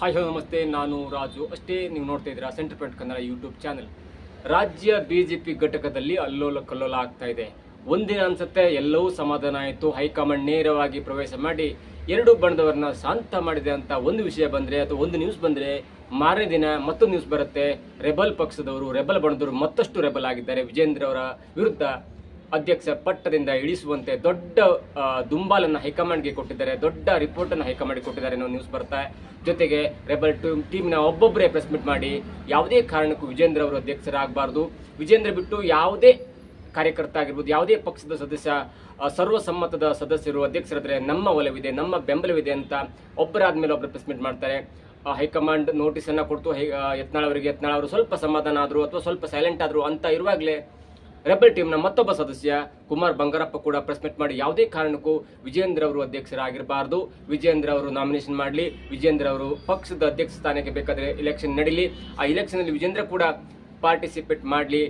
Hi ಹೋ, ನಮಸ್ತೆ. ನಾನು ರಾಜು. ಅಷ್ಟೇ ನೀವು ನೋಡ್ತಾ ಇದ್ದೀರಾ centre point Kannada YouTube channel. ರಾಜ್ಯ ಬಿಜೆಪಿ ಘಟಕದಲ್ಲಿ ಅಲ್ಲೋಲ ಕಲ್ಲೋಲ ಆಗ್ತಾ ಇದೆ. ಒಂದಿನ ಅನ್ಸುತ್ತೆ, ಎಲ್ಲವೂ ಸಮಾಧಾನ ಆಯಿತು. ಹೈಕಮಾಂಡ್ ನೇರವಾಗಿ ಪ್ರವೇಶ ಮಾಡಿ ಎರಡು ಬಣದವರನ್ನ ಶಾಂತ ಮಾಡಿದೆ ಅಂತ ಒಂದು ವಿಷಯ ಬಂದರೆ, ಅಥವಾ ಒಂದು ನ್ಯೂಸ್ ಬಂದರೆ, ಮಾರನೇ ದಿನ ಮತ್ತೊಂದು ನ್ಯೂಸ್ ಬರುತ್ತೆ. ರೆಬಲ್ ಪಕ್ಷದವರು, ರೆಬಲ್ ಬಣದವರು ಮತ್ತಷ್ಟು ರೆಬಲ್ ಆಗಿದ್ದಾರೆ. ವಿಜೇಂದ್ರ ಅವರ ವಿರುದ್ಧ ಅಧ್ಯಕ್ಷ ಪಟ್ಟದಿಂದ ಇಳಿಸುವಂತೆ ದೊಡ್ಡ ದುಂಬಾಲನ್ನು ಹೈಕಮಾಂಡ್ಗೆ ಕೊಟ್ಟಿದ್ದಾರೆ. ದೊಡ್ಡ ರಿಪೋರ್ಟ್ ಅನ್ನು ಹೈಕಮಾಂಡ್ಗೆ ಕೊಟ್ಟಿದ್ದಾರೆ ಅನ್ನೋ ನ್ಯೂಸ್ ಬರ್ತಾ. ಜೊತೆಗೆ ರೆಬಲ್ ಟೀಮ್ ಟೀಮ್ನ ಒಬ್ಬೊಬ್ಬರೇ ಪ್ರೆಸ್ ಮೀಟ್ ಮಾಡಿ, ಯಾವುದೇ ಕಾರಣಕ್ಕೂ ವಿಜೇಂದ್ರ ಅವರು ಅಧ್ಯಕ್ಷರಾಗಬಾರ್ದು. ವಿಜೇಂದ್ರ ಬಿಟ್ಟು ಯಾವುದೇ ಕಾರ್ಯಕರ್ತ ಆಗಿರ್ಬೋದು, ಯಾವುದೇ ಪಕ್ಷದ ಸದಸ್ಯ ಸರ್ವಸಮ್ಮತದ ಸದಸ್ಯರು ಅಧ್ಯಕ್ಷರಾದರೆ ನಮ್ಮ ಒಲವಿದೆ, ನಮ್ಮ ಬೆಂಬಲವಿದೆ ಅಂತ ಒಬ್ಬರಾದ್ಮೇಲೆ ಒಬ್ಬರು ಪ್ರೆಸ್ ಮೀಟ್ ಮಾಡ್ತಾರೆ. ಹೈಕಮಾಂಡ್ ನೋಟಿಸ್ ಅನ್ನ ಕೊಡ್ತು. ಹೈ- ಯತ್ನಾಳ್ ಅವರಿಗೆ, ಯತ್ನಾಳ್ ಅವರು ಸ್ವಲ್ಪ ಸಮಾಧಾನ ಆದ್ರು ಅಥವಾ ಸ್ವಲ್ಪ ಸೈಲೆಂಟ್ ಆದ್ರು ಅಂತ ಇರುವಾಗಲೇ ರೆಬಲ್ ಟೀಮ್ನ ಮತ್ತೊಬ್ಬ ಸದಸ್ಯ ಕುಮಾರ್ ಬಂಗಾರಪ್ಪ ಕೂಡ ಪ್ರೆಸ್ ಮೀಟ್ ಮಾಡಿ ಯಾವುದೇ ಕಾರಣಕ್ಕೂ ವಿಜೇಂದ್ರ ಅವರು ಅಧ್ಯಕ್ಷರಾಗಿರಬಾರ್ದು. ವಿಜೇಂದ್ರ ಅವರು ನಾಮಿನೇಷನ್ ಮಾಡಲಿ. ವಿಜೇಂದ್ರ ಅವರು ಪಕ್ಷದ ಅಧ್ಯಕ್ಷ ಸ್ಥಾನಕ್ಕೆ ಬೇಕಾದರೆ ಎಲೆಕ್ಷನ್ ನಡೀಲಿ. ಆ ಎಲೆಕ್ಷನ್ ಅಲ್ಲಿ ವಿಜೇಂದ್ರ ಕೂಡ ಪಾರ್ಟಿಸಿಪೇಟ್ ಮಾಡಲಿ.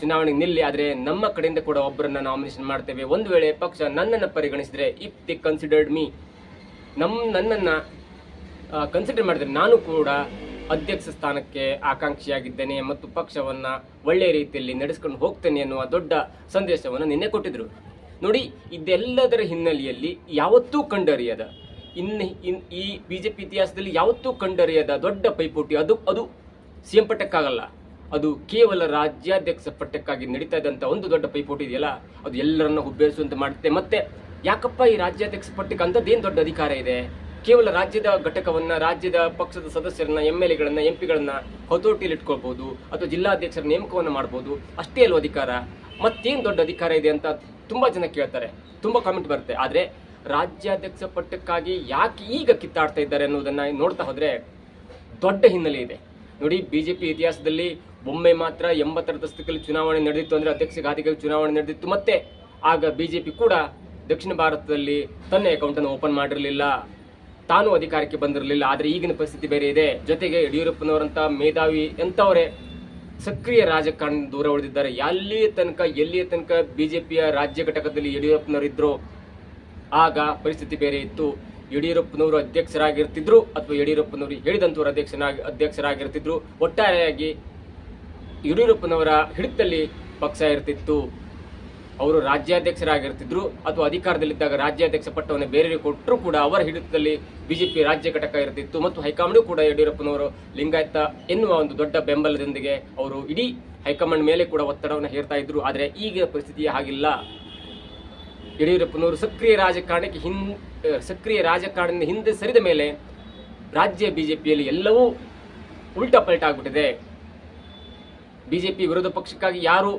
ಚುನಾವಣೆಗೆ ನಿಲ್ಲಿ. ಆದರೆ ನಮ್ಮ ಕಡೆಯಿಂದ ಕೂಡ ಒಬ್ಬರನ್ನ ನಾಮಿನೇಷನ್ ಮಾಡ್ತೇವೆ. ಒಂದು ವೇಳೆ ಪಕ್ಷ ನನ್ನನ್ನು ಪರಿಗಣಿಸಿದ್ರೆ ಇಫ್ ದಿ ಕನ್ಸಿಡರ್ಡ್ ಮೀ ನಮ್ಮ ನನ್ನನ್ನು ಕನ್ಸಿಡರ್ ಮಾಡಿದ್ರೆ ನಾನು ಕೂಡ ಅಧ್ಯಕ್ಷ ಸ್ಥಾನಕ್ಕೆ ಆಕಾಂಕ್ಷಿಯಾಗಿದ್ದೇನೆ ಮತ್ತು ಪಕ್ಷವನ್ನ ಒಳ್ಳೆಯ ರೀತಿಯಲ್ಲಿ ನಡೆಸ್ಕೊಂಡು ಹೋಗ್ತೇನೆ ಎನ್ನುವ ದೊಡ್ಡ ಸಂದೇಶವನ್ನು ನಿನ್ನೆ ಕೊಟ್ಟಿದ್ರು. ನೋಡಿ, ಇದೆಲ್ಲದರ ಹಿನ್ನೆಲೆಯಲ್ಲಿ ಯಾವತ್ತೂ ಕಂಡರಿಯದ ಇನ್ನು ಇನ್, ಈ ಬಿಜೆಪಿ ಇತಿಹಾಸದಲ್ಲಿ ಯಾವತ್ತೂ ಕಂಡರಿಯದ ದೊಡ್ಡ ಪೈಪೋಟಿ ಅದು ಅದು ಸಿಎಂ ಪಟ್ಟಕ್ಕಾಗಲ್ಲ. ಅದು ಕೇವಲ ರಾಜ್ಯಾಧ್ಯಕ್ಷ ಪಟ್ಟಕ್ಕಾಗಿ ನಡೀತಾ ಇದ್ದಂಥ ಒಂದು ದೊಡ್ಡ ಪೈಪೋಟಿ ಇದೆಯಲ್ಲ, ಅದು ಎಲ್ಲರನ್ನ ಹುಬ್ಬೇರಿಸುವಂತೆ ಮಾಡುತ್ತೆ. ಮತ್ತೆ ಯಾಕಪ್ಪ ಈ ರಾಜ್ಯಾಧ್ಯಕ್ಷ ಪಟ್ಟಕ್ಕೆ ಏನು ದೊಡ್ಡ ಅಧಿಕಾರ ಇದೆ? ಕೇವಲ ರಾಜ್ಯದ ಘಟಕವನ್ನ, ರಾಜ್ಯದ ಪಕ್ಷದ ಸದಸ್ಯರನ್ನ ಎಂ ಎಲ್ ಎಗಳನ್ನ ಎಂ ಪಿಗಳನ್ನ ಹತೋಟಿಯಲ್ಲಿ ಇಟ್ಕೊಳ್ಬಹುದು ಅಥವಾ ಜಿಲ್ಲಾಧ್ಯಕ್ಷರ ನೇಮಕವನ್ನ ಮಾಡ್ಬೋದು. ಅಷ್ಟೇ ಅಲ್ವ ಅಧಿಕಾರ? ಮತ್ತೇನು ದೊಡ್ಡ ಅಧಿಕಾರ ಇದೆ ಅಂತ ತುಂಬಾ ಜನ ಕೇಳ್ತಾರೆ. ತುಂಬಾ ಕಾಮೆಂಟ್ ಬರುತ್ತೆ. ಆದರೆ ರಾಜ್ಯಾಧ್ಯಕ್ಷ ಪಟ್ಟಕ್ಕಾಗಿ ಯಾಕೆ ಈಗ ಕಿತ್ತಾಡ್ತಾ ಇದ್ದಾರೆ ಅನ್ನೋದನ್ನ ನೋಡ್ತಾ ಹೋದ್ರೆ ದೊಡ್ಡ ಹಿನ್ನೆಲೆ ಇದೆ. ನೋಡಿ, ಬಿಜೆಪಿ ಇತಿಹಾಸದಲ್ಲಿ ಒಮ್ಮೆ ಮಾತ್ರ ಎಂಬತ್ತರ ದಶಕದಲ್ಲಿ ಚುನಾವಣೆ ನಡೆದಿತ್ತು ಅಂದ್ರೆ ಅಧ್ಯಕ್ಷ ಚುನಾವಣೆ ನಡೆದಿತ್ತು. ಮತ್ತೆ ಆಗ ಬಿಜೆಪಿ ಕೂಡ ದಕ್ಷಿಣ ಭಾರತದಲ್ಲಿ ತನ್ನ ಅಕೌಂಟನ್ನು ಓಪನ್ ಮಾಡಿರಲಿಲ್ಲ. ತಾನು ಅಧಿಕಾರಕ್ಕೆ ಬಂದಿರಲಿಲ್ಲ, ಆದರೆ ಈಗಿನ ಪರಿಸ್ಥಿತಿ ಬೇರೆ ಇದೆ. ಜೊತೆಗೆ ಯಡಿಯೂರಪ್ಪನವರಂತ ಮೇಧಾವಿ ಎಂಥವರೇ ಸಕ್ರಿಯ ರಾಜಕಾರಣ ದೂರ ಉಳಿದಿದ್ದಾರೆ. ಎಲ್ಲಿಯ ತನಕ ಎಲ್ಲಿಯ ತನಕ ಬಿಜೆಪಿಯ ರಾಜ್ಯ ಘಟಕದಲ್ಲಿ ಯಡಿಯೂರಪ್ಪನವರಿದ್ರು, ಆಗ ಪರಿಸ್ಥಿತಿ ಬೇರೆ ಇತ್ತು. ಯಡಿಯೂರಪ್ಪನವರು ಅಧ್ಯಕ್ಷರಾಗಿರ್ತಿದ್ರು, ಅಥವಾ ಯಡಿಯೂರಪ್ಪನವರು ಹೇಳಿದಂತವರು ಅಧ್ಯಕ್ಷನಾಗಿ, ಅಧ್ಯಕ್ಷರಾಗಿರ್ತಿದ್ರು, ಒಟ್ಟಾರೆಯಾಗಿ ಯಡಿಯೂರಪ್ಪನವರ ಹಿಡಿತಲ್ಲಿ ಪಕ್ಷ ಇರ್ತಿತ್ತು. ಅವರು ರಾಜ್ಯಾಧ್ಯಕ್ಷರಾಗಿರ್ತಿದ್ರು ಅಥವಾ ಅಧಿಕಾರದಲ್ಲಿದ್ದಾಗ ರಾಜ್ಯಾಧ್ಯಕ್ಷ ಪಟ್ಟವನ್ನು ಬೇರೆಯವರು ಕೊಟ್ಟರು ಕೂಡ ಅವರ ಹಿಡಿತದಲ್ಲಿ ಬಿಜೆಪಿ ರಾಜ್ಯ ಘಟಕ ಇರ್ತಿತ್ತು ಮತ್ತು ಹೈಕಮಾಂಡ್ ಕೂಡ ಯಡಿಯೂರಪ್ಪನವರು ಲಿಂಗಾಯತ ಎನ್ನುವ ಒಂದು ದೊಡ್ಡ ಬೆಂಬಲದೊಂದಿಗೆ ಅವರು ಇಡೀ ಹೈಕಮಾಂಡ್ ಮೇಲೆ ಕೂಡ ಒತ್ತಡವನ್ನು ಹೇರ್ತಾ ಇದ್ರು. ಆದರೆ ಈಗಿನ ಪರಿಸ್ಥಿತಿ ಹಾಗಿಲ್ಲ. ಯಡಿಯೂರಪ್ಪನವರು ಸಕ್ರಿಯ ರಾಜಕಾರಣಕ್ಕೆ ಹಿಂ ಸಕ್ರಿಯ ರಾಜಕಾರಣದಿಂದ ಹಿಂದೆ ಸರಿದ ಮೇಲೆ ರಾಜ್ಯ ಬಿಜೆಪಿಯಲ್ಲಿ ಎಲ್ಲವೂ ಉಲ್ಟಾ ಪಲ್ಟಾ ಆಗ್ಬಿಟ್ಟಿದೆ. ಬಿಜೆಪಿ ವಿರೋಧ ಪಕ್ಷಕ್ಕಾಗಿ ಯಾರು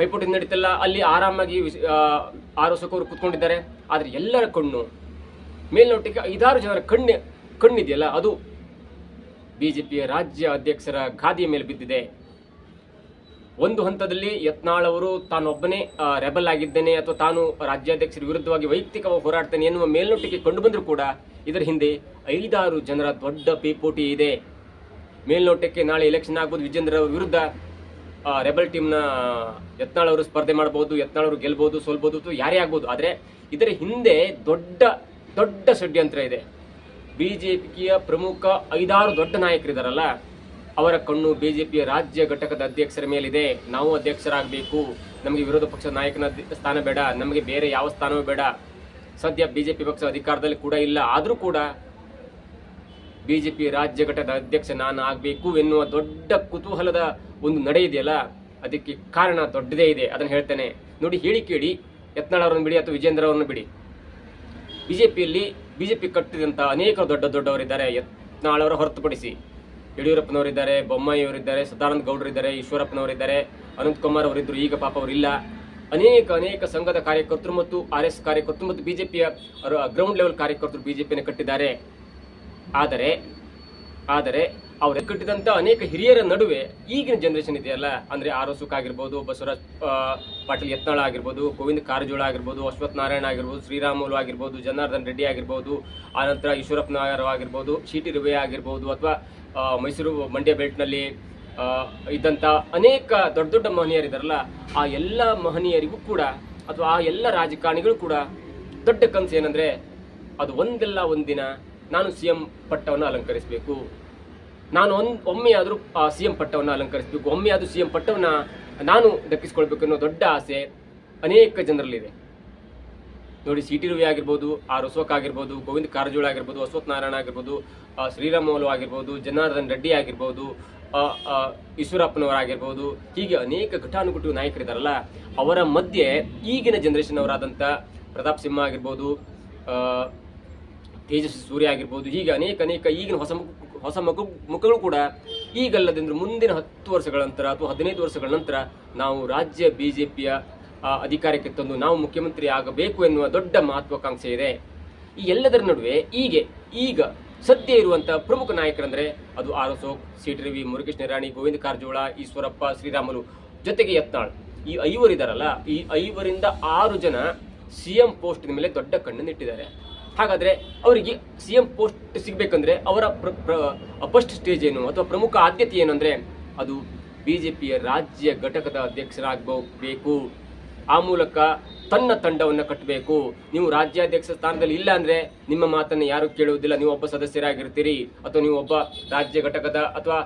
ಪೈಪೋಟಿ ನಡೀತಿಲ್ಲ. ಅಲ್ಲಿ ಆರಾಮಾಗಿ ವಿಸ್- ಆ, ಆರೋಸಕರು ಕುತ್ಕೊಂಡಿದ್ದಾರೆ. ಆದರೆ ಎಲ್ಲರ ಕಣ್ಣು ಮೇಲ್ನೋಟಕ್ಕೆ ಐದಾರು ಜನರ ಕಣ್ಣು ಕಣ್ಣಿದೆಯಲ್ಲ ಅದು ಬಿಜೆಪಿಯ ರಾಜ್ಯ ಅಧ್ಯಕ್ಷರ ಗಾದಿಯ ಮೇಲೆ ಬಿದ್ದಿದೆ. ಒಂದು ಹಂತದಲ್ಲಿ ಯತ್ನಾಳ್ ಅವರು ತಾನೊಬ್ಬನೇ ರೆಬಲ್ ಆಗಿದ್ದೇನೆ ಅಥವಾ ತಾನು ರಾಜ್ಯಾಧ್ಯಕ್ಷರ ವಿರುದ್ಧವಾಗಿ ವೈಯಕ್ತಿಕವಾಗಿ ಹೋರಾಡ್ತೇನೆ ಎನ್ನುವ ಮೇಲ್ನೋಟಕ್ಕೆ ಕಂಡು ಬಂದರೂ ಕೂಡ ಇದರ ಹಿಂದೆ ಐದಾರು ಜನರ ದೊಡ್ಡ ಪೈಪೋಟಿ ಇದೆ. ಮೇಲ್ನೋಟಕ್ಕೆ ನಾಳೆ ಎಲೆಕ್ಷನ್ ಆಗ್ಬೋದು. ವಿಜೇಂದ್ರ ಅವರ ವಿರುದ್ಧ ರೆಬಲ್ ಟೀಮ್ನ ಯತ್ನಾಳ್ ಅವರು ಸ್ಪರ್ಧೆ ಮಾಡಬಹುದು ಯತ್ನಾಳ್ ಅವರು ಗೆಲ್ಬಹುದು ಸೋಲ್ಬಹುದು ಅಥವಾ ಯಾರೇ ಆಗ್ಬೋದು. ಆದರೆ ಇದರ ಹಿಂದೆ ದೊಡ್ಡ ದೊಡ್ಡ ಷಡ್ಯಂತ್ರ ಇದೆ. ಬಿಜೆಪಿಯ ಪ್ರಮುಖ ಐದಾರು ದೊಡ್ಡ ನಾಯಕರಿದಾರಲ್ಲ, ಅವರ ಕಣ್ಣು ಬಿಜೆಪಿಯ ರಾಜ್ಯ ಘಟಕದ ಅಧ್ಯಕ್ಷರ ಮೇಲಿದೆ. ನಾವು ಅಧ್ಯಕ್ಷರಾಗಬೇಕು. ನಮಗೆ ವಿರೋಧ ಪಕ್ಷದ ನಾಯಕನ ಸ್ಥಾನ ಬೇಡ. ನಮಗೆ ಬೇರೆ ಯಾವ ಸ್ಥಾನವೂ ಬೇಡ. ಸದ್ಯ ಬಿಜೆಪಿ ಪಕ್ಷ ಅಧಿಕಾರದಲ್ಲಿ ಕೂಡ ಇಲ್ಲ. ಆದರೂ ಕೂಡ ಬಿಜೆಪಿ ರಾಜ್ಯ ಘಟಕದ ಅಧ್ಯಕ್ಷ ನಾನು ಆಗಬೇಕು ಎನ್ನುವ ದೊಡ್ಡ ಕುತೂಹಲದ ಒಂದು ನಡೆ ಇದೆಯಲ್ಲ, ಅದಕ್ಕೆ ಕಾರಣ ದೊಡ್ಡದೇ ಇದೆ, ಅದನ್ನು ಹೇಳ್ತೇನೆ. ನೋಡಿ, ಹೇಳಿ ಕೇಳಿ, ಯತ್ನಾಳ್ ಅವರನ್ನು ಬಿಡಿ ಅಥವಾ ವಿಜೇಂದ್ರ ಅವರನ್ನು ಬಿಡಿ. ಬಿ ಜೆ ಪಿಯಲ್ಲಿ ಬಿ ಜೆ ಪಿ ಕಟ್ಟಿದಂಥ ಅನೇಕ ದೊಡ್ಡ ದೊಡ್ಡವರಿದ್ದಾರೆ, ಯತ್ನಾಳ್ ಅವರ ಹೊರತುಪಡಿಸಿ. ಯಡಿಯೂರಪ್ಪನವರಿದ್ದಾರೆ ಬೊಮ್ಮಾಯಿಯವರಿದ್ದಾರೆ ಸದಾನಂದ ಗೌಡರಿದ್ದಾರೆ, ಈಶ್ವರಪ್ಪನವರಿದ್ದಾರೆ ಅನಂತಕುಮಾರ್ ಕುಮಾರ್ ಅವರಿದ್ರು, ಈಗ ಪಾಪ ಅವರಿಲ್ಲ. ಅನೇಕ ಅನೇಕ ಸಂಘದ ಕಾರ್ಯಕರ್ತರು ಮತ್ತು ಆರ್ ಎಸ್ ಕಾರ್ಯಕರ್ತರು ಮತ್ತು ಬಿಜೆಪಿಯ ಗ್ರೌಂಡ್ ಲೆವೆಲ್ ಕಾರ್ಯಕರ್ತರು ಬಿಜೆಪಿಯನ್ನು ಕಟ್ಟಿದ್ದಾರೆ. ಆದರೆ ಆದರೆ ಅವರು ಕಟ್ಟಿದಂತ ಅನೇಕ ಹಿರಿಯರ ನಡುವೆ ಈಗಿನ ಜನರೇಷನ್ ಇದೆಯಲ್ಲ? ಅಂದ್ರೆ ಆರ್ ಸುಖ ಆಗಿರ್ಬೋದು, ಬಸವರಾಜ್ ಪಾಟೀಲ್ ಯತ್ನಾಳ ಆಗಿರ್ಬೋದು, ಗೋವಿಂದ ಕಾರಜೋಳ ಆಗಿರ್ಬೋದು, ಅಶ್ವಥ್ ನಾರಾಯಣ ಆಗಿರ್ಬೋದು, ಶ್ರೀರಾಮುಲು ಆಗಿರ್ಬೋದು, ಜನಾರ್ದನ್ ರೆಡ್ಡಿ ಆಗಿರ್ಬೋದು ಆನಂತರ ಈಶ್ವರಪ್ಪ ನಾಯರ್ ಆಗಿರ್ಬೋದು, ಶಿಟಿ ರಿವೆ ಆಗಿರ್ಬೋದು ಅಥವಾ ಮೈಸೂರು ಮಂಡ್ಯ ಬೆಲ್ಟ್ನಲ್ಲಿ ಇದ್ದಂಥ ಅನೇಕ ದೊಡ್ಡ ದೊಡ್ಡ ಮಹನೀಯರಿದಾರಲ್ಲ ಆ ಎಲ್ಲ ಮಹನೀಯರಿಗೂ ಕೂಡ ಅಥವಾ ಆ ಎಲ್ಲ ರಾಜಕಾರಣಿಗಳು ಕೂಡ ದೊಡ್ಡ ಕನಸು ಏನಂದರೆ ಅದು ಒಂದಲ್ಲ ಒಂದಿನ ನಾನು ಸಿ ಎಂ ಪಟ್ಟವನ್ನು ಅಲಂಕರಿಸಬೇಕು. ನಾನು ಒಂದು ಆ ಸಿ ಎಂ ಪಟ್ಟವನ್ನು ಅಲಂಕರಿಸಬೇಕು. ಆದರೂ ಸಿ ಎಂ ಪಟ್ಟವನ್ನು ನಾನು ದಕ್ಕಿಸ್ಕೊಳ್ಬೇಕು ಅನ್ನೋ ದೊಡ್ಡ ಆಸೆ ಅನೇಕ ಜನರಲ್ಲಿದೆ. ನೋಡಿ, ಸಿ ಟಿ ರವಿ ಆಗಿರ್ಬೋದು, ಆರ್ ಅಶೋಕ್ ಆಗಿರ್ಬೋದು, ಗೋವಿಂದ ಕಾರಜೋಳ ಆಗಿರ್ಬೋದು, ಅಶ್ವಥ್ ನಾರಾಯಣ ಆಗಿರ್ಬೋದು ಶ್ರೀರಾಮುಲು ಆಗಿರ್ಬೋದು, ಜನಾರ್ದನ್ ರೆಡ್ಡಿ ಆಗಿರ್ಬೋದು ಈಶ್ವರಪ್ಪನವರಾಗಿರ್ಬೋದು ಹೀಗೆ ಅನೇಕ ಘಟಾನುಘಟು ನಾಯಕರಿದ್ದಾರಲ್ಲ ಅವರ ಮಧ್ಯೆ ಈಗಿನ ಜನರೇಷನ್ ಅವರಾದಂಥ ಪ್ರತಾಪ್ ಸಿಂಹ ಆಗಿರ್ಬೋದು ತೇಜಸ್ವಿ ಸೂರ್ಯ ಆಗಿರ್ಬೋದು, ಹೀಗೆ ಅನೇಕ ಅನೇಕ ಈಗಿನ ಹೊಸ ಹೊಸ ಮಗು ಮುಖಗಳು ಕೂಡ ಈಗಲ್ಲದೆಂದ್ರೆ ಮುಂದಿನ ಹತ್ತು ವರ್ಷಗಳ ನಂತರ ಅಥವಾ ಹದಿನೈದು ವರ್ಷಗಳ ನಂತರ ನಾವು ರಾಜ್ಯ ಬಿಜೆಪಿಯ ಅಧಿಕಾರಕ್ಕೆ ತಂದು ನಾವು ಮುಖ್ಯಮಂತ್ರಿ ಆಗಬೇಕು ಎನ್ನುವ ದೊಡ್ಡ ಮಹತ್ವಾಕಾಂಕ್ಷೆ ಇದೆ. ಈ ಎಲ್ಲದರ ನಡುವೆ ಈಗ ಈಗ ಸದ್ಯ ಇರುವಂತಹ ಪ್ರಮುಖ ನಾಯಕರಂದ್ರೆ ಅದು R Ashok C T Ravi, Murugesh Nirani, Govind Karjol, Eshwarappa, Sriramulu ಜೊತೆಗೆ ಯತ್ನಾಳ್. ಈ ಐವರಿದಾರಲ್ಲ ಈ ಐವರಿಂದ ಆರು ಜನ ಸಿಎಂ ಪೋಸ್ಟ್ ಮೇಲೆ ದೊಡ್ಡ ಕಣ್ಣನ್ನು ಇಟ್ಟಿದ್ದಾರೆ ಹಾಗಾದ್ರೆ ಅವರಿಗೆ ಸಿ ಎಂ ಪೋಸ್ಟ್ ಸಿಗಬೇಕಂದ್ರೆ ಅವರ ಫಸ್ಟ್ ಸ್ಟೇಜ್ ಏನು ಅಥವಾ ಪ್ರಮುಖ ಆದ್ಯತೆ ಏನಂದರೆ ಅದು ಬಿ ಜೆ ಪಿಯ ರಾಜ್ಯ ಘಟಕದ ಅಧ್ಯಕ್ಷರಾಗಬೇಕು. ಆ ಮೂಲಕ ತನ್ನ ತಂಡವನ್ನು ಕಟ್ಟಬೇಕು ನೀವು ರಾಜ್ಯಾಧ್ಯಕ್ಷ ಸ್ಥಾನದಲ್ಲಿ ಇಲ್ಲ ಅಂದರೆ ನಿಮ್ಮ ಮಾತನ್ನು ಯಾರು ಕೇಳುವುದಿಲ್ಲ. ನೀವು ಒಬ್ಬ ಸದಸ್ಯರಾಗಿರ್ತೀರಿ ಅಥವಾ ನೀವು ಒಬ್ಬ ರಾಜ್ಯ ಘಟಕದ ಅಥವಾ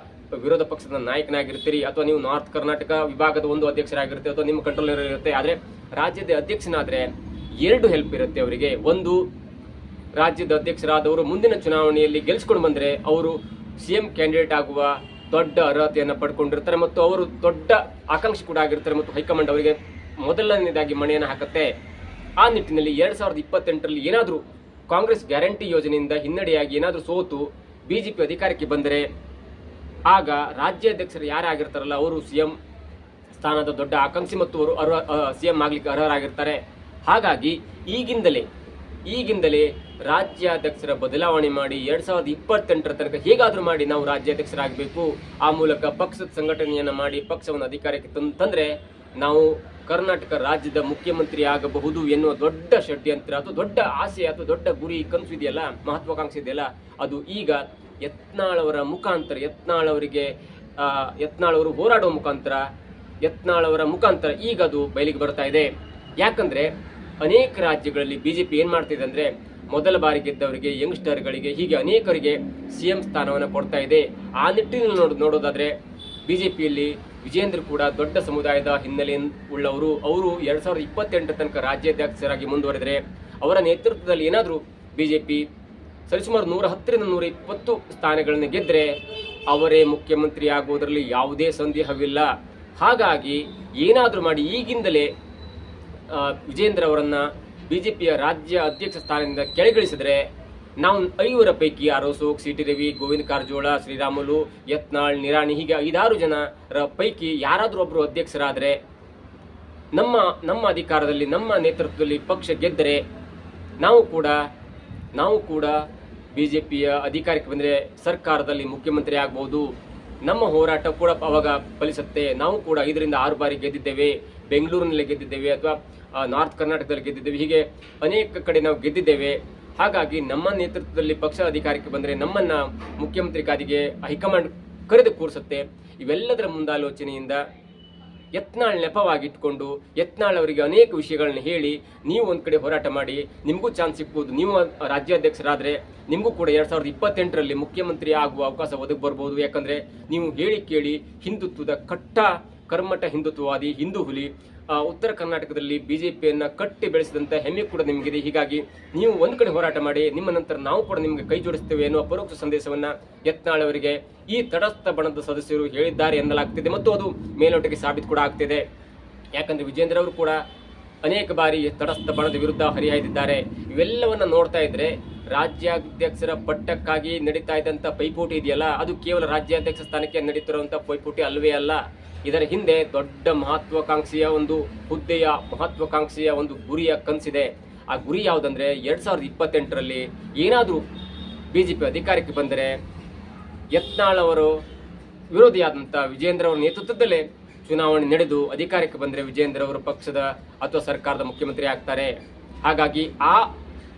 ವಿರೋಧ ಪಕ್ಷದ ನಾಯಕನಾಗಿರ್ತೀರಿ ಅಥವಾ ನೀವು ನಾರ್ತ್ ಕರ್ನಾಟಕ ವಿಭಾಗದ ಒಂದು ಅಧ್ಯಕ್ಷರಾಗಿರ್ತೀರಿ ಅಥವಾ ನಿಮ್ಮ ಕಂಟ್ರೋಲರ್ ಇರುತ್ತೆ. ಆದರೆ ರಾಜ್ಯದ ಅಧ್ಯಕ್ಷನಾದರೆ ಎರಡು ಹೆಲ್ಪ್ ಇರುತ್ತೆ ಅವರಿಗೆ. ಒಂದು ರಾಜ್ಯದ ಅಧ್ಯಕ್ಷರಾದವರು ಮುಂದಿನ ಚುನಾವಣೆಯಲ್ಲಿ ಗೆಲ್ಸ್ಕೊಂಡು ಬಂದರೆ ಅವರು ಸಿ ಎಂ ಕ್ಯಾಂಡಿಡೇಟ್ ಆಗುವ ದೊಡ್ಡ ಅರ್ಹತೆಯನ್ನು ಪಡ್ಕೊಂಡಿರ್ತಾರೆ ಮತ್ತು ಅವರು ದೊಡ್ಡ ಆಕಾಂಕ್ಷಿ ಕೂಡ ಆಗಿರ್ತಾರೆ ಮತ್ತು ಹೈಕಮಾಂಡ್ ಅವರಿಗೆ ಮೊದಲನೇದಾಗಿ ಮಣೆಯನ್ನು ಹಾಕುತ್ತೆ. ಆ ನಿಟ್ಟಿನಲ್ಲಿ ಎರಡು ಸಾವಿರದ ಇಪ್ಪತ್ತೆಂಟರಲ್ಲಿ ಏನಾದರೂ ಕಾಂಗ್ರೆಸ್ ಗ್ಯಾರಂಟಿ ಯೋಜನೆಯಿಂದ ಹಿನ್ನಡೆಯಾಗಿ ಏನಾದರೂ ಸೋತು ಬಿಜೆಪಿ ಅಧಿಕಾರಕ್ಕೆ ಬಂದರೆ ಆಗ ರಾಜ್ಯಾಧ್ಯಕ್ಷರು ಯಾರಾಗಿರ್ತಾರಲ್ಲ, ಅವರು ಸಿಎಂ ಸ್ಥಾನದ ದೊಡ್ಡ ಆಕಾಂಕ್ಷಿ ಮತ್ತು ಅವರು ಅರ್ಹ ಸಿ ಎಂ ಆಗಲಿಕ್ಕೆ ಅರ್ಹರಾಗಿರ್ತಾರೆ. ಹಾಗಾಗಿ ಈಗಿಂದಲೇ ಈಗಿಂದಲೇ ರಾಜ್ಯಾಧ್ಯಕ್ಷರ ಬದಲಾವಣೆ ಮಾಡಿ ಎರಡ್ ಸಾವಿರದ ಇಪ್ಪತ್ತೆಂಟರ ತನಕ ಹೇಗಾದ್ರೂ ಮಾಡಿ ನಾವು ರಾಜ್ಯಾಧ್ಯಕ್ಷರಾಗಬೇಕು. ಆ ಮೂಲಕ ಪಕ್ಷದ ಸಂಘಟನೆಯನ್ನ ಮಾಡಿ ಪಕ್ಷವನ್ನು ಅಧಿಕಾರಕ್ಕೆ ತಂದ್ರೆ ನಾವು ಕರ್ನಾಟಕ ರಾಜ್ಯದ ಮುಖ್ಯಮಂತ್ರಿ ಆಗಬಹುದು ಎನ್ನುವ ದೊಡ್ಡ ಷಡ್ಯಂತ್ರ ಅಥವಾ ದೊಡ್ಡ ಆಸೆ ಅಥವಾ ದೊಡ್ಡ ಗುರಿ ಕನಸು ಇದೆಯಲ್ಲ ಮಹತ್ವಾಕಾಂಕ್ಷೆ ಇದೆಯಲ್ಲ ಅದು ಈಗ ಯತ್ನಾಳವರ ಮುಖಾಂತರ ಯತ್ನಾಳವರಿಗೆ ಆ, ಯತ್ನಾಳ್ ಅವರು ಹೋರಾಡುವ ಮುಖಾಂತರ ಯತ್ನಾಳವರ ಮುಖಾಂತರ ಈಗ ಅದು ಬಯಲಿಗೆ ಬರ್ತಾ ಇದೆ. ಯಾಕಂದ್ರೆ ಅನೇಕ ರಾಜ್ಯಗಳಲ್ಲಿ ಬಿಜೆಪಿ ಏನ್ ಮಾಡ್ತಿದೆ ಅಂದ್ರೆ ಮೊದಲ ಬಾರಿ ಗೆದ್ದವರಿಗೆ ಯಂಗ್ಸ್ಟರ್ಗಳಿಗೆ, ಹೀಗೆ ಅನೇಕರಿಗೆ ಸಿಎಂ ಸ್ಥಾನವನ್ನು ಕೊಡ್ತಾ ಇದೆ. ಆ ನಿಟ್ಟಿನಲ್ಲಿ ನೋಡ್ ಜೆ ಪಿಯಲ್ಲಿ ವಿಜೇಂದ್ರ ಕೂಡ ದೊಡ್ಡ ಸಮುದಾಯದ ಹಿನ್ನೆಲೆ ಉಳ್ಳವರು. ಅವರು ಎರಡು ಸಾವಿರದ ಇಪ್ಪತ್ತೆಂಟರ ತನಕ ರಾಜ್ಯಾಧ್ಯಕ್ಷರಾಗಿ ಮುಂದುವರೆದರೆ ಅವರ ನೇತೃತ್ವದಲ್ಲಿ ಏನಾದರೂ ಬಿಜೆಪಿ ಸರಿಸುಮಾರು ನೂರ ಹತ್ತರಿಂದ ನೂರ ಇಪ್ಪತ್ತು ಸ್ಥಾನಗಳನ್ನು ಗೆದ್ದರೆ ಅವರೇ ಮುಖ್ಯಮಂತ್ರಿ ಆಗುವುದರಲ್ಲಿ ಯಾವುದೇ ಸಂದೇಹವಿಲ್ಲ. ಹಾಗಾಗಿ ಏನಾದರೂ ಮಾಡಿ ಈಗಿಂದಲೇ ವಿಜೇಂದ್ರ ಅವರನ್ನ ಬಿಜೆಪಿಯ ರಾಜ್ಯ ಅಧ್ಯಕ್ಷ ಸ್ಥಾನದಿಂದ ಕೆಳಗಿಳಿಸಿದ್ರೆ ನಾವು ಐವರ ಪೈಕಿ ಅರೋಸೋಕ್ ಸಿ ಟಿ ರವಿ, ಗೋವಿಂದ ಕಾರಜೋಳ, ಶ್ರೀರಾಮುಲು, ಯತ್ನಾಳ್, ನಿರಾಣಿ ಹೀಗೆ ಐದಾರು ಜನರ ಪೈಕಿ ಯಾರಾದರೂ ಒಬ್ಬರು ಅಧ್ಯಕ್ಷರಾದರೆ ನಮ್ಮ ನಮ್ಮ ಅಧಿಕಾರದಲ್ಲಿ, ನಮ್ಮ ನೇತೃತ್ವದಲ್ಲಿ ಪಕ್ಷ ಗೆದ್ದರೆ ನಾವು ಕೂಡ ನಾವು ಕೂಡ ಬಿಜೆಪಿಯ ಅಧಿಕಾರಕ್ಕೆ ಬಂದರೆ ಸರ್ಕಾರದಲ್ಲಿ ಮುಖ್ಯಮಂತ್ರಿ ಆಗ್ಬೋದು. ನಮ್ಮ ಹೋರಾಟ ಕೂಡ ಅವಾಗ ಫಲಿಸುತ್ತೆ. ನಾವು ಕೂಡ ಐದರಿಂದ ಆರು ಬಾರಿ ಗೆದ್ದಿದ್ದೇವೆ. ಬೆಂಗಳೂರಿನಲ್ಲಿ ಗೆದ್ದಿದ್ದೇವೆ ಅಥವಾ ನಾರ್ತ್ ಕರ್ನಾಟಕದಲ್ಲಿ ಗೆದ್ದಿದ್ದೇವೆ. ಹೀಗೆ ಅನೇಕ ಕಡೆ ನಾವು ಗೆದ್ದಿದ್ದೇವೆ. ಹಾಗಾಗಿ ನಮ್ಮ ನೇತೃತ್ವದಲ್ಲಿ ಪಕ್ಷ ಅಧಿಕಾರಕ್ಕೆ ಬಂದರೆ ನಮ್ಮನ್ನ ಮುಖ್ಯಮಂತ್ರಿ ಖಾದಿಗೆ ಹೈಕಮಾಂಡ್ ಕರೆದು ಕೂರಿಸುತ್ತೆ. ಇವೆಲ್ಲದರ ಮುಂದಾಲೋಚನೆಯಿಂದ ಯತ್ನಾಳ್ ನೆಪವಾಗಿಟ್ಕೊಂಡು, ಯತ್ನಾಳ್ ಅವರಿಗೆ ಅನೇಕ ವಿಷಯಗಳನ್ನ ಹೇಳಿ, ನೀವು ಒಂದು ಕಡೆ ಹೋರಾಟ ಮಾಡಿ, ನಿಮಗೂ ಚಾನ್ಸ್ ಸಿಗ್ಬೋದು, ನೀವು ರಾಜ್ಯಾಧ್ಯಕ್ಷರಾದರೆ ನಿಮಗೂ ಕೂಡ ಎರಡು ಸಾವಿರದ ಇಪ್ಪತ್ತೆಂಟರಲ್ಲಿ ಮುಖ್ಯಮಂತ್ರಿ ಆಗುವ ಅವಕಾಶ ಒದಗಿ ಬರ್ಬೋದು. ಯಾಕಂದ್ರೆ ನೀವು ಹೇಳಿ ಕೇಳಿ ಹಿಂದುತ್ವದ ಕಟ್ಟ ಕರ್ಮಠ ಹಿಂದುತ್ವವಾದಿ ಹಿಂದೂ ಹುಲಿ. ಉತ್ತರ ಕರ್ನಾಟಕದಲ್ಲಿ ಬಿಜೆಪಿಯನ್ನ ಕಟ್ಟಿ ಬೆಳೆಸಿದಂತ ಹೆಮ್ಮೆ ಕೂಡ ನಿಮಗಿದೆ. ಹೀಗಾಗಿ ನೀವು ಒಂದು ಕಡೆ ಹೋರಾಟ ಮಾಡಿ, ನಿಮ್ಮ ನಂತರ ನಾವು ಕೂಡ ನಿಮಗೆ ಕೈ ಜೋಡಿಸ್ತೇವೆ ಎನ್ನುವ ಪರೋಕ್ಷ ಸಂದೇಶವನ್ನ ಯತ್ನಾಳ್ ಅವರಿಗೆ ಈ ತಟಸ್ಥ ಬಣದ ಸದಸ್ಯರು ಹೇಳಿದ್ದಾರೆ ಎನ್ನಲಾಗ್ತಿದೆ ಮತ್ತು ಅದು ಮೇಲ್ನೋಟಕ್ಕೆ ಸಾಬೀತು ಕೂಡ ಆಗ್ತಿದೆ. ಯಾಕಂದ್ರೆ ವಿಜೇಂದ್ರ ಅವರು ಕೂಡ ಅನೇಕ ಬಾರಿ ತಟಸ್ಥ ಬಣದ ವಿರುದ್ಧ ಹರಿಹಾಯ್ದಿದ್ದಾರೆ. ಇವೆಲ್ಲವನ್ನ ನೋಡ್ತಾ ಇದ್ರೆ ರಾಜ್ಯಾಧ್ಯಕ್ಷರ ಪಟ್ಟಕ್ಕಾಗಿ ನಡೀತಾ ಇದ್ದಂತ ಪೈಪೋಟಿ ಇದೆಯಲ್ಲ, ಅದು ಕೇವಲ ರಾಜ್ಯಾಧ್ಯಕ್ಷ ಸ್ಥಾನಕ್ಕೆ ನಡೀತಿರುವಂತ ಪೈಪೋಟಿ ಅಲ್ಲವೇ ಅಲ್ಲ. ಇದರ ಹಿಂದೆ ದೊಡ್ಡ ಮಹತ್ವಾಕಾಂಕ್ಷೆಯ ಒಂದು ಹುದ್ದೆಯ ಮಹತ್ವಾಕಾಂಕ್ಷೆಯ ಒಂದು ಗುರಿಯ ಕನಸಿದೆ. ಆ ಗುರಿ ಯಾವುದಂದ್ರೆ ಎರಡ್ ಸಾವಿರದ ಇಪ್ಪತ್ತೆಂಟರಲ್ಲಿ ಏನಾದರೂ ಬಿಜೆಪಿ ಅಧಿಕಾರಕ್ಕೆ ಬಂದರೆ ಯತ್ನಾಳ್ ಅವರು ವಿರೋಧಿಯಾದಂಥ ವಿಜೇಂದ್ರ ಅವರ ನೇತೃತ್ವದಲ್ಲೇ ಚುನಾವಣೆ ನಡೆದು ಅಧಿಕಾರಕ್ಕೆ ಬಂದರೆ ವಿಜೇಂದ್ರ ಅವರು ಪಕ್ಷದ ಅಥವಾ ಸರ್ಕಾರದ ಮುಖ್ಯಮಂತ್ರಿ ಆಗ್ತಾರೆ. ಹಾಗಾಗಿ ಆ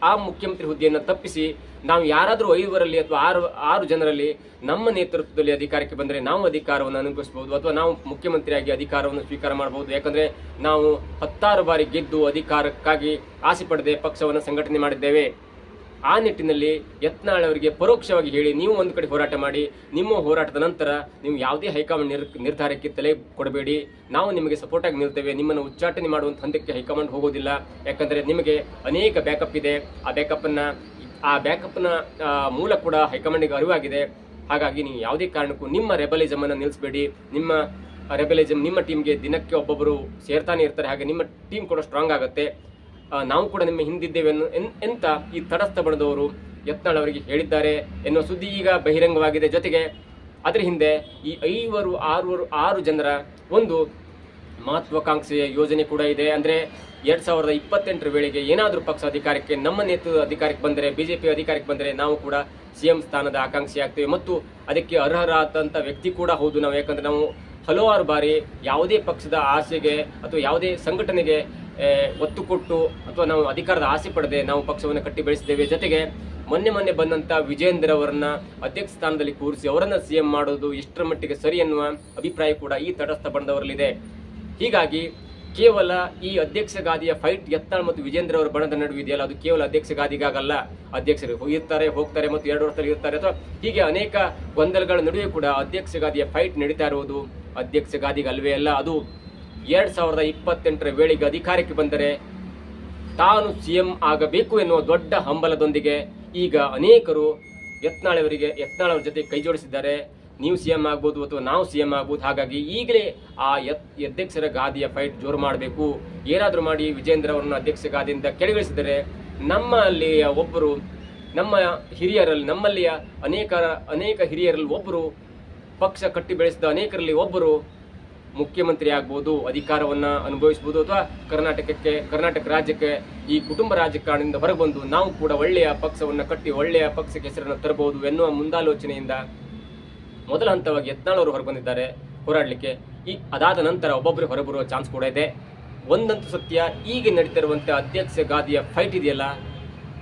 ಆ ಮುಖ್ಯಮಂತ್ರಿ ಹುದ್ದೆಯನ್ನು ತಪ್ಪಿಸಿ ನಾವು ಯಾರಾದರೂ ಐವರಲ್ಲಿ ಅಥವಾ ಆರು ಆರು ಜನರಲ್ಲಿ ನಮ್ಮ ನೇತೃತ್ವದಲ್ಲಿ ಅಧಿಕಾರಕ್ಕೆ ಬಂದರೆ ನಾವು ಅಧಿಕಾರವನ್ನು ಅನುಭವಿಸಬಹುದು ಅಥವಾ ನಾವು ಮುಖ್ಯಮಂತ್ರಿಯಾಗಿ ಅಧಿಕಾರವನ್ನು ಸ್ವೀಕಾರ ಮಾಡಬಹುದು. ಯಾಕಂದರೆ ನಾವು ಹತ್ತಾರು ಬಾರಿ ಗೆದ್ದು ಅಧಿಕಾರಕ್ಕಾಗಿ ಆಸೆ ಪಡೆದೇ ಪಕ್ಷವನ್ನು ಸಂಘಟನೆ ಮಾಡಿದ್ದೇವೆ. ಆ ನಿಟ್ಟಿನಲ್ಲಿ ಯತ್ನಾಳ್ ಅವರಿಗೆ ಪರೋಕ್ಷವಾಗಿ ಹೇಳಿ ನೀವು ಒಂದು ಕಡೆ ಹೋರಾಟ ಮಾಡಿ, ನಿಮ್ಮ ಹೋರಾಟದ ನಂತರ ನೀವು ಯಾವುದೇ ಹೈಕಮಾಂಡ್ ನಿರ್ ನಿರ್ಧಾರಕ್ಕೆ ತಲೆ ಕೊಡಬೇಡಿ. ನಾವು ನಿಮಗೆ ಸಪೋರ್ಟ್ ಆಗಿ ನಿಲ್ತೇವೆ. ನಿಮ್ಮನ್ನು ಉಚ್ಚಾಟನೆ ಮಾಡುವಂಥ ಹಂತಕ್ಕೆ ಹೈಕಮಾಂಡ್ ಹೋಗೋದಿಲ್ಲ. ಯಾಕಂದರೆ ನಿಮಗೆ ಅನೇಕ ಬ್ಯಾಕಪ್ ಇದೆ. ಆ ಬ್ಯಾಕಪ್ಪನ್ನು ಆ ಬ್ಯಾಕಪ್ನ ಮೂಲ ಕೂಡ ಹೈಕಮಾಂಡಿಗೆ ಅರಿವಾಗಿದೆ. ಹಾಗಾಗಿ ನೀವು ಯಾವುದೇ ಕಾರಣಕ್ಕೂ ನಿಮ್ಮ ರೆಬಲಿಸಮ್ ಅನ್ನು ನಿಲ್ಲಿಸಬೇಡಿ ನಿಮ್ಮ ರೆಬಲಿಸಮ್ ನಿಮ್ಮ ಟೀಮ್ಗೆ ದಿನಕ್ಕೆ ಒಬ್ಬೊಬ್ಬರು ಸೇರ್ತಾನೆ ಇರ್ತಾರೆ. ಹಾಗೆ ನಿಮ್ಮ ಟೀಮ್ ಕೂಡ ಸ್ಟ್ರಾಂಗ್ ಆಗುತ್ತೆ. ನಾವು ಕೂಡ ನಿಮ್ಮ ಹಿಂದಿದ್ದೇವೆ ಎಂತ ಈ ತಟಸ್ಥ ಬಣದವರು ಯತ್ನಾಳ್ ಅವರಿಗೆ ಹೇಳಿದ್ದಾರೆ ಎನ್ನುವ ಸುದ್ದಿ ಈಗ ಬಹಿರಂಗವಾಗಿದೆ. ಜೊತೆಗೆ ಅದರ ಹಿಂದೆ ಈ ಐವರು ಆರು ಆರು ಜನರ ಒಂದು ಮಹತ್ವಾಕಾಂಕ್ಷೆಯ ಯೋಜನೆ ಕೂಡ ಇದೆ. ಅಂದ್ರೆ ಎರಡ್ ಸಾವಿರದ ಇಪ್ಪತ್ತೆಂಟರ ವೇಳೆಗೆ ಏನಾದರೂ ಪಕ್ಷ ಅಧಿಕಾರಕ್ಕೆ, ನಮ್ಮ ನೇತೃತ್ವ ಅಧಿಕಾರಕ್ಕೆ ಬಂದರೆ ಬಿಜೆಪಿ ಅಧಿಕಾರಕ್ಕೆ ಬಂದರೆ ನಾವು ಕೂಡ ಸಿಎಂ ಸ್ಥಾನದ ಆಕಾಂಕ್ಷಿ ಆಗ್ತೇವೆ. ಮತ್ತು ಅದಕ್ಕೆ ಅರ್ಹರಾದಂಥ ವ್ಯಕ್ತಿ ಕೂಡ ಹೌದು ನಾವು. ಯಾಕಂದರೆ ನಾವು ಹಲವಾರು ಬಾರಿ ಯಾವುದೇ ಪಕ್ಷದ ಆಸೆಗೆ ಅಥವಾ ಯಾವುದೇ ಸಂಘಟನೆಗೆ ಒತ್ತು ಕೊಟ್ಟು ಅಥವಾ ನಾವು ಅಧಿಕಾರದ ಆಸೆ ಪಡೆದೇ ನಾವು ಪಕ್ಷವನ್ನು ಕಟ್ಟಿ ಬೆಳೆಸಿದ್ದೇವೆ. ಜೊತೆಗೆ ಮೊನ್ನೆ ಮೊನ್ನೆ ಬಂದಂತ ವಿಜೇಂದ್ರ ಅವರನ್ನ ಅಧ್ಯಕ್ಷ ಸ್ಥಾನದಲ್ಲಿ ಕೂರಿಸಿ ಅವರನ್ನ ಸಿಎಂ ಮಾಡೋದು ಎಷ್ಟರ ಮಟ್ಟಿಗೆ ಸರಿ ಎನ್ನುವ ಅಭಿಪ್ರಾಯ ಕೂಡ ಈ ತಟಸ್ಥ ಬಣದವರಲ್ಲಿದೆ. ಹೀಗಾಗಿ ಕೇವಲ ಈ ಅಧ್ಯಕ್ಷ ಗಾದಿಯ ಫೈಟ್ ಎತ್ತಾಳ್ ಮತ್ತು ವಿಜೇಂದ್ರ ಅವರ ಬಣದ ನಡುವೆ ಇದೆಯಲ್ಲ? ಅದು ಕೇವಲ ಅಧ್ಯಕ್ಷ ಗಾದಿಗಾಗಲ್ಲ ಅಧ್ಯಕ್ಷರು ಇರ್ತಾರೆ ಹೋಗ್ತಾರೆ ಮತ್ತು ಎರಡು ವರ್ಷದಲ್ಲಿ ಇರ್ತಾರೆ. ಅಥವಾ ಹೀಗೆ ಅನೇಕ ಗೊಂದಲಗಳ ನಡುವೆ ಕೂಡ ಅಧ್ಯಕ್ಷ ಗಾದಿಯ ಫೈಟ್ ನಡೀತಾ ಇರುವುದು ಅಧ್ಯಕ್ಷ ಗಾದಿಗೆ ಅಲ್ವೇ ಅಲ್ಲ. ಅದು ಎರಡ್ ಸಾವಿರದ ಇಪ್ಪತ್ತೆಂಟರ ವೇಳೆಗೆ ಅಧಿಕಾರಕ್ಕೆ ಬಂದರೆ ತಾನು ಸಿಎಂ ಆಗಬೇಕು ಎನ್ನುವ ದೊಡ್ಡ ಹಂಬಲದೊಂದಿಗೆ ಈಗ ಅನೇಕರು ಯತ್ನಾಳವರಿಗೆ ಅವರಿಗೆ ಯತ್ನಾಳ್ ಅವರ ಜೊತೆ ಕೈ ಜೋಡಿಸಿದ್ದಾರೆ. ನೀವು ಸಿಎಂ ಆಗ್ಬೋದು ಅಥವಾ ನಾವು ಸಿಎಂ ಆಗ್ಬೋದು, ಹಾಗಾಗಿ ಈಗಲೇ ಆ ಅಧ್ಯಕ್ಷರ ಗಾದಿಯ ಫೈಟ್ ಜೋರು ಮಾಡಬೇಕು. ಏನಾದರೂ ಮಾಡಿ ವಿಜೇಂದ್ರ ಅವರನ್ನು ಅಧ್ಯಕ್ಷ ಗಾದಿಯಿಂದ ಕೆಳಗಿಳಿಸಿದರೆ ನಮ್ಮಲ್ಲಿಯ ಒಬ್ಬರು, ನಮ್ಮ ಹಿರಿಯರಲ್ಲಿ, ನಮ್ಮಲ್ಲಿಯ ಅನೇಕ ಅನೇಕ ಹಿರಿಯರಲ್ಲಿ ಒಬ್ಬರು ಪಕ್ಷ ಕಟ್ಟಿ ಬೆಳೆಸಿದ ಅನೇಕರಲ್ಲಿ ಒಬ್ಬರು ಮುಖ್ಯಮಂತ್ರಿ ಆಗ್ಬೋದು, ಅಧಿಕಾರವನ್ನ ಅನುಭವಿಸಬಹುದು ಅಥವಾ ಕರ್ನಾಟಕಕ್ಕೆ, ಕರ್ನಾಟಕ ರಾಜ್ಯಕ್ಕೆ, ಈ ಕುಟುಂಬ ರಾಜಕಾರಣದಿಂದ ಹೊರಬಂದು ನಾವು ಕೂಡ ಒಳ್ಳೆಯ ಪಕ್ಷವನ್ನ ಕಟ್ಟಿ ಒಳ್ಳೆಯ ಪಕ್ಷಕ್ಕೆ ಹೆಸರನ್ನು ತರಬಹುದು ಎನ್ನುವ ಮುಂದಾಲೋಚನೆಯಿಂದ ಮೊದಲ ಹಂತವಾಗಿ ಯತ್ನಾಳವರು ಹೊರಬಂದಿದ್ದಾರೆ, ಹೋರಾಡಲಿಕ್ಕೆ. ಈ ಅದಾದ ನಂತರ ಒಬ್ಬೊಬ್ಬರು ಹೊರಬರುವ ಚಾನ್ಸ್ ಕೂಡ ಇದೆ. ಒಂದಂತೂ ಸತ್ಯ ಈಗ ನಡೀತಿರುವಂಥ ಅಧ್ಯಕ್ಷ ಗಾದಿಯ ಫೈಟ್ ಇದೆಯಲ್ಲ?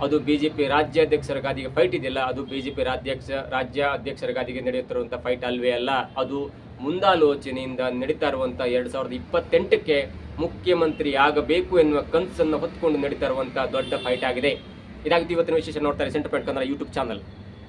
ಅದು ಬಿಜೆಪಿ ರಾಜ್ಯಾಧ್ಯಕ್ಷರ ಗಾದಿಗೆ ಫೈಟ್ ಇದೆಯಲ್ಲ? ಅದು ಬಿಜೆಪಿ ರಾಜ್ಯಾಧ್ಯಕ್ಷ ರಾಜ್ಯ ಅಧ್ಯಕ್ಷರ ಗಾದಿಗೆ ನಡೆಯುತ್ತಿರುವಂಥ ಫೈಟ್ ಅಲ್ವೇ ಅಲ್ಲ? ಅದು ಮುಂದಾಲೋಚನೆಯಿಂದ ನಡೀತಾ ಇರುವಂಥ ಎರಡ್ ಸಾವಿರದ ಇಪ್ಪತ್ತೆಂಟಕ್ಕೆ ಮುಖ್ಯಮಂತ್ರಿ ಆಗಬೇಕು ಎನ್ನುವ ಕನಸನ್ನು ಹೊತ್ತುಕೊಂಡು ನಡೀತಾ ಇರುವಂತಹ ದೊಡ್ಡ ಫೈಟ್ ಆಗಿದೆ. ಇದಾಗಿತ್ತು ಇವತ್ತಿನ ವಿಶೇಷ ನೋಡ್ತಾರೆ centre point Kannada YouTube channel